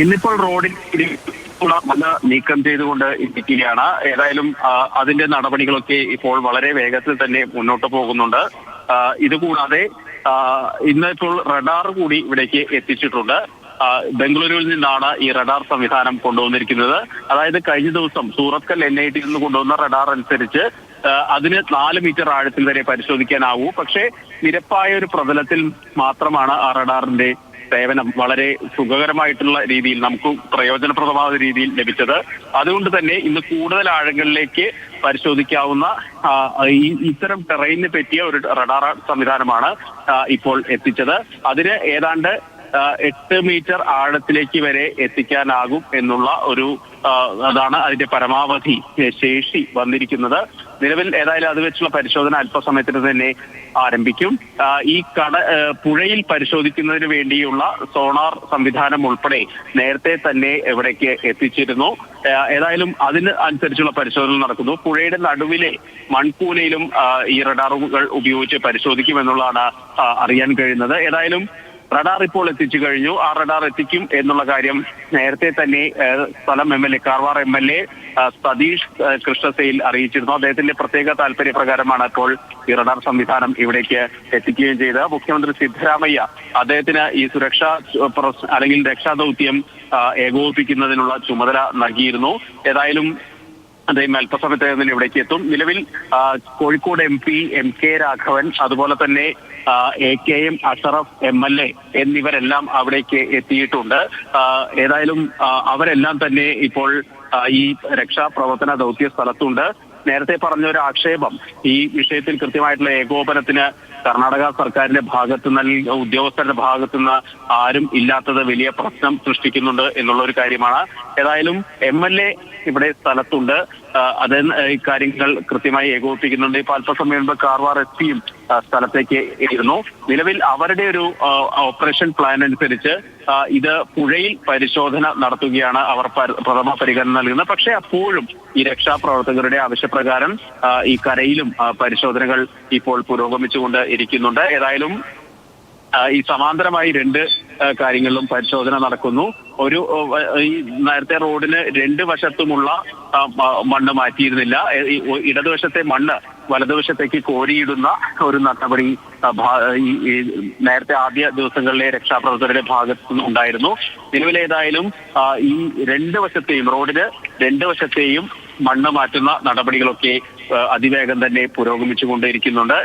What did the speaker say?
ഇന്നിപ്പോൾ റോഡിൽ മണ്ണ് നീക്കം ചെയ്തുകൊണ്ട് ഇരിക്കുകയാണ്. ഏതായാലും അതിന്റെ നടപടികളൊക്കെ ഇപ്പോൾ വളരെ വേഗത്തിൽ തന്നെ മുന്നോട്ട് പോകുന്നുണ്ട്. ഇതുകൂടാതെ ഇന്നിപ്പോൾ റഡാർ കൂടി ഇവിടേക്ക് എത്തിച്ചിട്ടുണ്ട്. ബംഗളൂരുവിൽ നിന്നാണ് ഈ റഡാർ സംവിധാനം കൊണ്ടുവന്നിരിക്കുന്നത്. അതായത് കഴിഞ്ഞ ദിവസം സൂറത്കൽ എൻ ഐ ടിയിൽ നിന്ന് കൊണ്ടുവന്ന റഡാർ അനുസരിച്ച് അതിന് നാല് മീറ്റർ ആഴത്തിൽ വരെ പരിശോധിക്കാനാവൂ. പക്ഷേ നിരപ്പായ ഒരു പ്രതലത്തിൽ മാത്രമാണ് ആ റഡാറിന്റെ സേവനം വളരെ സുഖകരമായിട്ടുള്ള രീതിയിൽ നമുക്ക് പ്രയോജനപ്രദമായ രീതിയിൽ ലഭിച്ചത്. അതുകൊണ്ട് തന്നെ ഇന്ന് കൂടുതൽ ആഴങ്ങളിലേക്ക് പരിശോധിക്കാവുന്ന ഇത്തരം ടെറൈനിന് പറ്റിയ ഒരു റഡാർ സംവിധാനമാണ് ഇപ്പോൾ എത്തിച്ചത്. അതിന് ഏതാണ്ട് എട്ട് മീറ്റർ ആഴത്തിലേക്ക് വരെ എത്തിക്കാനാകും എന്നുള്ള ഒരു അതാണ് അതിന്റെ പരമാവധി ശേഷി വന്നിരിക്കുന്നത്. നിലവിൽ ഏതായാലും അത് വെച്ചുള്ള പരിശോധന അല്പസമയത്തിന് തന്നെ ആരംഭിക്കും. ഈ കട പുഴയിൽ പരിശോധിക്കുന്നതിന് വേണ്ടിയുള്ള സോണാർ സംവിധാനം ഉൾപ്പെടെ നേരത്തെ തന്നെ ഇവിടേക്ക് എത്തിച്ചിരുന്നു. ഏതായാലും അതിന് അനുസരിച്ചുള്ള പരിശോധന നടക്കുന്നു. പുഴയുടെ നടുവിലെ മൺകൂനയിലും ഈ റഡാറുകൾ ഉപയോഗിച്ച് പരിശോധിക്കുമെന്നുള്ളതാണ് അറിയാൻ കഴിയുന്നത്. ഏതായാലും റഡാർ ഇപ്പോൾ എത്തിച്ചു കഴിഞ്ഞു. ആ റഡാർ എത്തിക്കും എന്നുള്ള കാര്യം നേരത്തെ തന്നെ സ്ഥലം M L A Karwar M L A Satish കൃഷ്ണസയിൽ അറിയിച്ചിരുന്നു. അദ്ദേഹത്തിന്റെ പ്രത്യേക താല്പര്യപ്രകാരമാണ് ഇപ്പോൾ ഈ റഡാർ സംവിധാനം ഇവിടേക്ക് എത്തിക്കുകയും ചെയ്തത്. മുഖ്യമന്ത്രി സിദ്ധരാമയ്യ അദ്ദേഹത്തിന് ഈ സുരക്ഷാ അല്ലെങ്കിൽ രക്ഷാദൌത്യം ഏകോപിപ്പിക്കുന്നതിനുള്ള ചുമതല നൽകിയിരുന്നു. ഏതായാലും അദ്ദേഹം അല്പസമയത്ത് തന്നെ ഇവിടേക്ക് എത്തും. നിലവിൽ Kozhikode M P M K Raghavan അതുപോലെ തന്നെ A K M Ashraf M L A എന്നിവരെല്ലാം അവിടേക്ക് എത്തിയിട്ടുണ്ട്. ഏതായാലും അവരെല്ലാം തന്നെ ഇപ്പോൾ ഈ രക്ഷാപ്രവർത്തന ദൗത്യ സ്ഥലത്തുണ്ട്. നേരത്തെ പറഞ്ഞ ഒരു ആക്ഷേപം ഈ വിഷയത്തിൽ കൃത്യമായിട്ടുള്ള ഏകോപനത്തിന് കർണാടക സർക്കാരിന്റെ ഭാഗത്തു നിന്ന് ഉദ്യോഗസ്ഥരുടെ ഭാഗത്തു നിന്ന് ആരും ഇല്ലാത്തത് വലിയ പ്രശ്നം സൃഷ്ടിക്കുന്നുണ്ട് എന്നുള്ള ഒരു കാര്യമാണ്. ഏതായാലും എം എൽ എ ഇവിടെ സ്ഥലത്തുണ്ട്. അത് കാര്യങ്ങൾ കൃത്യമായി ഏകോപിപ്പിക്കുന്നുണ്ട്. ഇപ്പൊ അല്പസമയം കാർവാർ എസ് പിയും സ്ഥലത്തേക്ക് ഇരുന്നു നിലവിൽ അവരുടെ ഒരു ഓപ്പറേഷൻ പ്ലാൻ അനുസരിച്ച് ഇത് പുഴയിൽ പരിശോധന നടത്തുകയാണ് അവർ പ്രഥമ പരിഗണന നൽകുന്നത്. പക്ഷേ അപ്പോഴും ഈ രക്ഷാപ്രവർത്തകരുടെ ആവശ്യപ്രകാരം ഈ കരയിലും പരിശോധനകൾ ഇപ്പോൾ പുരോഗമിച്ചുകൊണ്ട് ഇരിക്കുന്നുണ്ട്. ഏതായാലും ഈ സമാന്തരമായി രണ്ട് കാര്യങ്ങളിലും പരിശോധന നടക്കുന്നു. ഒരു ഈ നേരത്തെ റോഡിന് രണ്ട് വശത്തുമുള്ള മണ്ണ് മാറ്റിയിരുന്നില്ല. ഇടതുവശത്തെ മണ്ണ് വലതുവശത്തേക്ക് കോരിയിടുന്ന ഒരു നടപടി നേരത്തെ ആദ്യ ദിവസങ്ങളിലെ രക്ഷാപ്രവർത്തകരുടെ ഭാഗത്തു നിന്നുണ്ടായിരുന്നു നിലവിലേതായാലും ഈ രണ്ട് വശത്തെയും റോഡിന് രണ്ട് വശത്തെയും മണ്ണ് മാറ്റുന്ന നടപടികളൊക്കെ അതിവേഗം തന്നെ പുരോഗമിച്ചുകൊണ്ടേയിരിക്കുന്നുണ്ട്.